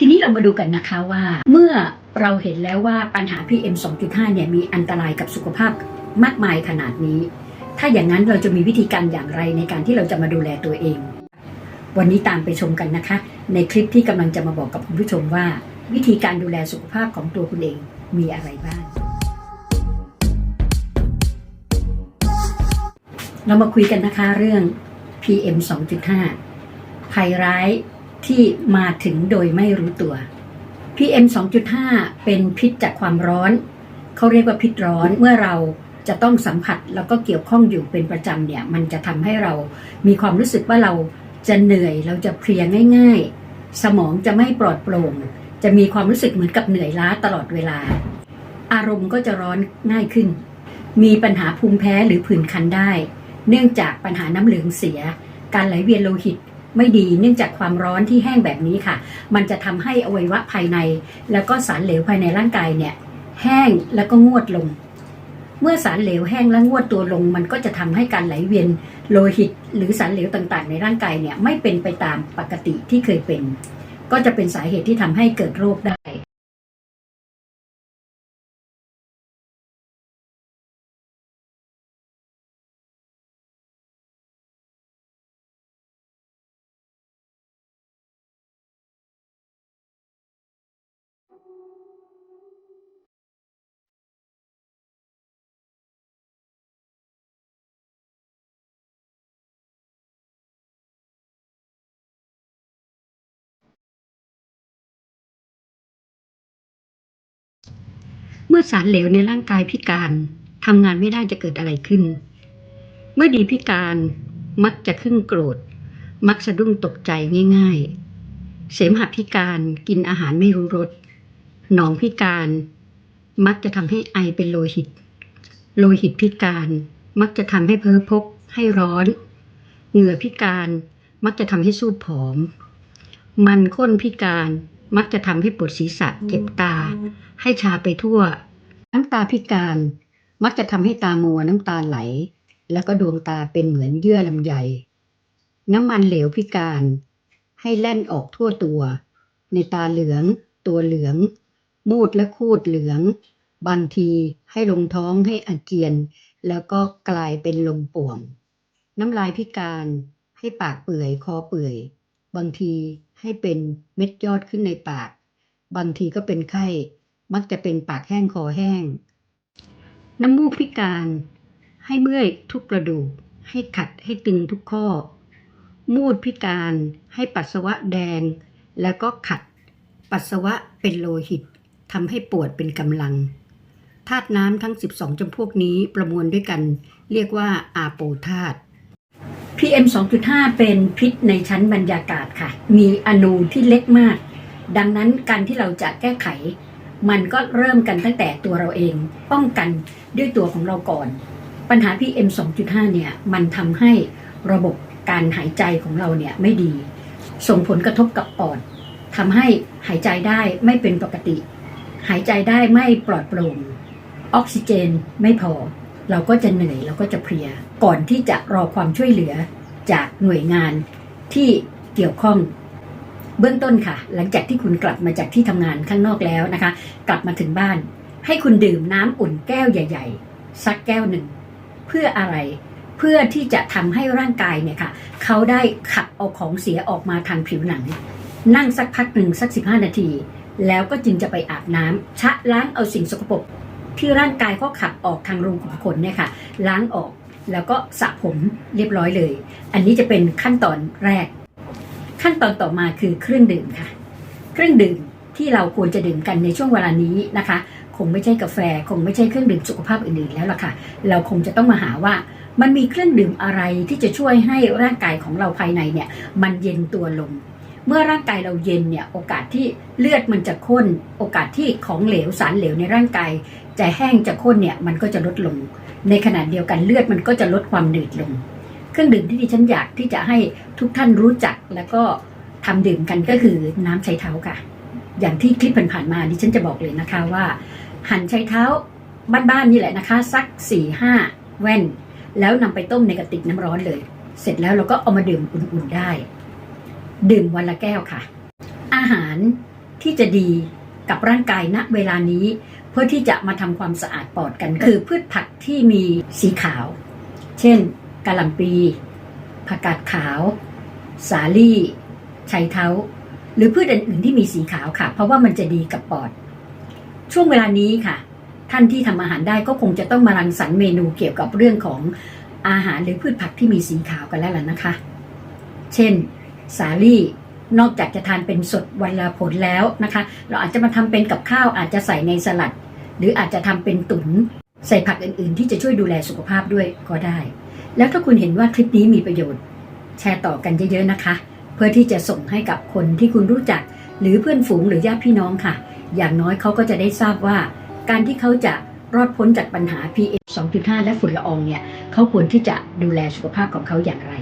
ทีนี้เรามาดูกันนะคะว่า เมื่อเราเห็นแล้วว่าปัญหา PM 2.5 เนี่ยมีอันตรายกับสุขภาพมากมายขนาดนี้ ถ้าอย่างนั้นเราจะมีวิธีการอย่างไรในการที่เราจะมาดูแลตัวเอง วันนี้ตามไปชมกันนะคะ ในคลิปที่กำลังจะมาบอกกับคุณผู้ชมว่า วิธีการดูแลสุขภาพของตัวคุณเองมีอะไรบ้าง เรามาคุยกันนะคะเรื่อง PM 2.5ภัยร้าย ที่มาถึงโดยไม่รู้ตัว PM 2.5 เป็นพิษจากความร้อน เขาเรียกว่าพิษร้อนเมื่อเราจะต้องสัมผัสแล้วก็เกี่ยวข้องอยู่เป็นประจำเนี่ย มันจะทำให้เรามีความรู้สึกว่าเราจะเหนื่อยเราจะเพลียง่าย ๆ สมองจะไม่ปลอดโปร่ง จะมีความรู้สึกเหมือนกับเหนื่อยล้าตลอดเวลา อารมณ์ก็จะร้อนง่ายขึ้น มีปัญหาภูมิแพ้หรือผื่นคันได้ เนื่องจากปัญหาน้ำเหลืองเสีย การไหลเวียนโลหิต ไม่ดี เนื่องจากความร้อนที่แห้งแบบนี้ค่ะ มันจะทำให้อวัยวะภายใน แล้วก็สารเหลวภายในร่างกายเนี่ยแห้งแล้วก็งวดลง เมื่อสารเหลวแห้งและงวดตัวลง มันก็จะทำให้การไหลเวียนโลหิต หรือสารเหลวต่างๆ ในร่างกายเนี่ยไม่เป็นไปตามปกติที่เคยเป็น ก็จะเป็นสาเหตุที่ทำให้เกิดโรคได้ เมื่อสารเหลวในร่างกายพิการทำงานไม่ได้จะเกิดอะไรขึ้น เมื่อดีพิการมักจะขึ้นโกรธ มักสะดุ้งตกใจง่าย ๆ เสมหะพิการกินอาหารไม่รู้รสหนองพิการมักจะทำให้ไอเป็นโลหิต โลหิตพิการมักจะทำให้เพ้อพกให้ร้อน เหงื่อพิการมักจะทำให้สู้ผอม มันข้นพิการ มักจะทำให้ปวดศีรษะเจ็บตา ให้ชาไปทั่ว น้ำตาพิการ มักจะทำให้ตามัวน้ำตาไหล แล้วก็ดวงตาเป็นเหมือนเยื่อลำไย น้ำมันเหลวพิการ ให้แล่นออกทั่วตัว ในตาเหลือง ตัวเหลือง มูดและคูดเหลือง บางทีให้ลงท้องให้อาเจียน แล้วก็กลายเป็นลมป่วง น้ำลายพิการ ให้ปากเปื่อยคอเปื่อย บางที ให้เป็นเม็ดยอดขึ้นในปาก บางทีก็เป็นไข้ มักจะเป็นปากแห้งคอแห้ง น้ำมูกพิการ ให้เมื่อยทุกกระดูก ให้ขัดให้ตึงทุกข้อ มูดพิการให้ปัสสาวะแดง แล้วก็ขัด ปัสสาวะเป็นโลหิตทำให้ปวดเป็นกำลังธาตุน้ำทั้ง 12จำพวกนี้ประมวลด้วยกัน เรียกว่าอาโปธาตุ PM 2.5 เป็นพิษในชั้นบรรยากาศค่ะ มีอนูที่เล็กมาก ดังนั้นการที่เราจะแก้ไข มันก็เริ่มกันตั้งแต่ตัวเราเอง ป้องกันด้วยตัวของเราก่อน ปัญหา PM 2.5 เนี่ย มันทำให้ระบบการหายใจของเราเนี่ยไม่ดี ส่งผลกระทบกับปอดทำให้หายใจได้ไม่เป็นปกติ หายใจได้ไม่ปลอดโปร่ง ออกซิเจนไม่พอ เราก็จะเหนื่อยเราก็จะเพลีย ก่อนที่จะรอความช่วยเหลือจากหน่วยงานที่เกี่ยวข้องเบื้องต้นค่ะ หลังจากที่คุณกลับมาจากที่ทำงานข้างนอกแล้วนะคะ กลับมาถึงบ้าน ให้คุณดื่มน้ำอุ่นแก้วใหญ่ ๆ สักแก้วหนึ่ง เพื่ออะไรเพื่อที่จะทำให้ร่างกายเนี่ยค่ะ เขาได้ขับเอาของเสียออกมาทางผิวหนัง นั่งสักพักหนึ่งสัก 15 นาที แล้วก็จึงจะไปอาบน้ำชะล้างเอาสิ่งสกปรก ที่ร่างกายเขาขับออกทางรูขุมขนเนี่ยค่ะ ล้างออกแล้วก็สระผมเรียบร้อยเลย อันนี้จะเป็นขั้นตอนแรก ขั้นตอนต่อมาคือเครื่องดื่มค่ะ เครื่องดื่มที่เราควรจะดื่มกันในช่วงเวลานี้นะคะ คงไม่ใช่กาแฟ คงไม่ใช่เครื่องดื่มสุขภาพอื่นๆแล้วล่ะค่ะ เราคงจะต้องมาหาว่ามันมีเครื่องดื่มอะไรที่จะช่วยให้ร่างกายของเราภายในเนี่ย มันเย็นตัวลง เมื่อร่างกายเราเย็นเนี่ยโอกาสที่เลือดมันจะข้น โอกาสที่ของเหลวสารเหลวในร่างกายจะแห้งจะข้นเนี่ยมันก็จะลดลง ในขณะเดียวกันเลือดมันก็จะลดความหนืดลง เครื่องดื่มที่ดิฉันอยากที่จะให้ทุกท่านรู้จักแล้วก็ทำดื่มกันก็คือน้ำใช้เท้าค่ะ อย่างที่คลิปผ่านๆมาดิฉันจะบอกเลยนะคะว่า หั่นใช้เท้าบ้านๆนี่แหละนะคะ สัก4ี่ห้าแว่น แล้วนำไปต้มในกระติกน้ำร้อนเลย เสร็จแล้วเราก็เอามาดื่มอุ่นๆได้ ดื่มวันละแก้วค่ะ อาหารที่จะดีกับร่างกายณเวลานี้ เพื่อที่จะมาทำความสะอาดปอดกัน คือพืชผักที่มีสีขาว เช่นกะหล่ำปีผักกาดขาว สาลี่ชัยเท้า หรือพืชอื่นๆที่มีสีขาวค่ะ เพราะว่ามันจะดีกับปอด ช่วงเวลานี้ค่ะ ท่านที่ทำอาหารได้ก็คงจะต้องมารังสรรค์เมนูเกี่ยวกับเรื่องของอาหารหรือพืชผักที่มีสีขาวกันแล้วล่ะนะคะ เช่น สาลี่นอกจากจะทานเป็นสดวันละผลแล้วนะคะ เราอาจจะมาทำเป็นกับข้าวอาจจะใส่ในสลัด หรืออาจจะทำเป็นตุ๋นใส่ผักอื่นๆ ที่จะช่วยดูแลสุขภาพด้วยก็ได้ แล้วถ้าคุณเห็นว่าคลิปนี้มีประโยชน์ แชร์ต่อกันเยอะๆนะคะ เพื่อที่จะส่งให้กับคนที่คุณรู้จัก หรือเพื่อนฝูงหรือญาติพี่น้องค่ะ อย่างน้อยเขาก็จะได้ทราบว่า การที่เขาจะรอดพ้นจากปัญหา PM 2.5 และฝุ่นละอองเนี่ยเขาควรที่จะดูแลสุขภาพของเขาอย่างไร